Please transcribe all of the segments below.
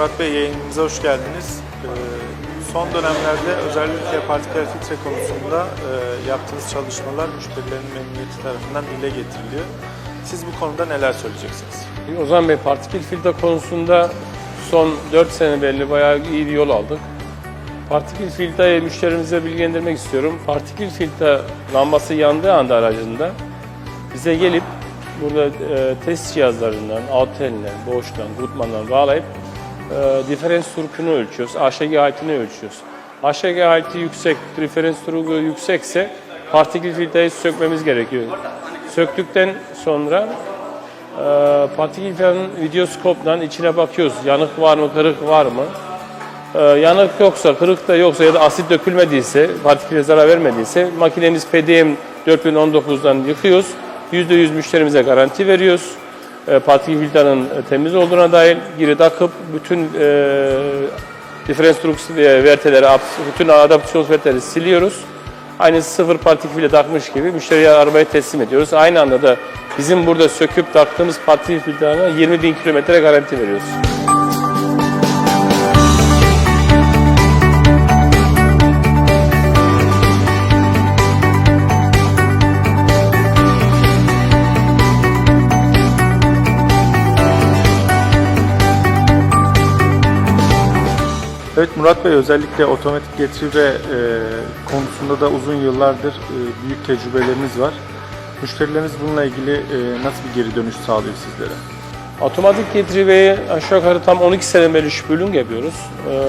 Murat Bey yayınımıza hoş geldiniz. Ee, Son dönemlerde özellikle partiküler filtre konusunda e, yaptığınız çalışmalar müşterilerin memnuniyeti tarafından dile getiriliyor. Siz bu konuda neler söyleyeceksiniz? Ozan Bey partikül filtre konusunda son 4 sene belli bayağı iyi bir yol aldık. Partikül filtreyi müşterimize bilgilendirmek istiyorum. Partikül filtre lambası yandığı anda aracında bize gelip burada e, test cihazlarından, Autel'den, Bosch'tan, Gutmann'dan bağlayıp e, diferans turkunu ölçüyoruz, AŞG haitini ölçüyoruz. AŞG haiti yüksek, diferans turku yüksekse partikül filtreyi sökmemiz gerekiyor. Söktükten sonra e, partikül filtrenin videoskoptan içine bakıyoruz. Yanık var mı, kırık var mı? Ee, yanık yoksa, kırık da yoksa ya da asit dökülmediyse, partiküle zarar vermediyse makinemiz PDM 4019'dan yıkıyoruz. %100 müşterimize garanti veriyoruz. Ee, partikül filtrenin e, temiz olduğuna dair geri takıp bütün e, diferans trux ve verteleri, bütün adaptasyon verteleri siliyoruz. Aynı sıfır partikül filtre takmış gibi müşteriye arabayı teslim ediyoruz. Aynı anda da bizim burada söküp taktığımız partikül filtrelerine 20 bin kilometre garanti veriyoruz. Evet Murat Bey özellikle otomatik getiri ve e, konusunda da uzun yıllardır e, büyük tecrübeleriniz var. Müşterileriniz bununla ilgili e, nasıl bir geri dönüş sağlıyor sizlere? Otomatik getiriveyi aşağı yukarı tam 12 sene beri şüphelung yapıyoruz. Ee,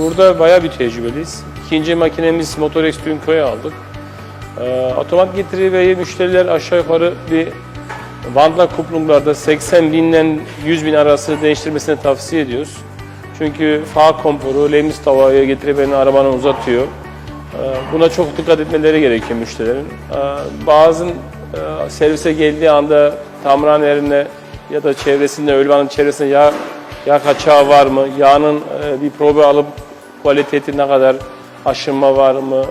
burada bayağı bir tecrübeliyiz. İkinci makinemiz Motorex Dünko'ya aldık. Ee, otomatik getiriveyi müşteriler aşağı yukarı bir Vandla kuplunglarda 80 binden 100 bin arası değiştirmesini tavsiye ediyoruz. Çünkü far konforu, lemis tavaya getirivenin arabanı uzatıyor. Ee, Buna çok dikkat etmeleri gerekiyor müşterilerin. Ee, Bazı e, servise geldiği anda tamirhanelerine ya da çevresinde, ölvanın çevresinde yağ, yağ kaçağı var mı? Yağın e, bir probe alıp kualiteti ne kadar aşınma var mı?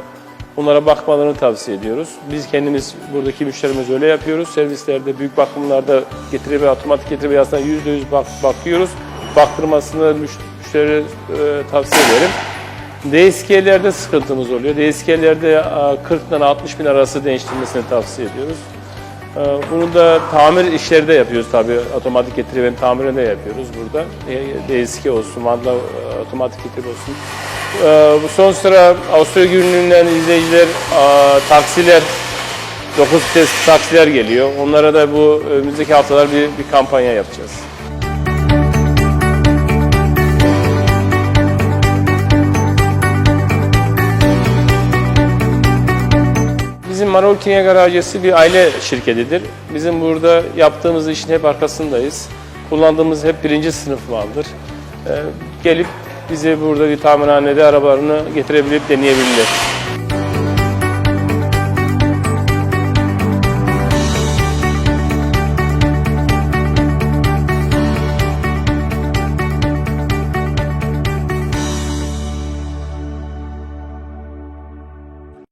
Bunlara bakmalarını tavsiye ediyoruz. Biz kendimiz buradaki müşterimiz öyle yapıyoruz. Servislerde, büyük bakımlarda getiri ve otomatik getiri aslında %100 bak, bakıyoruz. Baktırmasını müş- müşteri e, tavsiye ederim. DSK'lerde sıkıntımız oluyor. DSK'lerde 40 ile 60 bin arası değiştirmesini tavsiye ediyoruz. Ee, Bunu da tamir işleri de yapıyoruz tabii. Otomatik getiri ve tamirini de yapıyoruz burada. E, DSK olsun, Vandla e, otomatik getiri olsun. Bu son sıra Avusturya günlüğünden izleyiciler, e, taksiler, 9 vites taksiler geliyor. Onlara da bu önümüzdeki haftalar bir, bir kampanya yapacağız. Bizim Marol Kinye Garajesi bir aile şirketidir. Bizim burada yaptığımız işin hep arkasındayız. Kullandığımız hep birinci sınıf maldır. Ee, gelip bize burada bir tamirhanede arabalarını getirebilip deneyebilirler.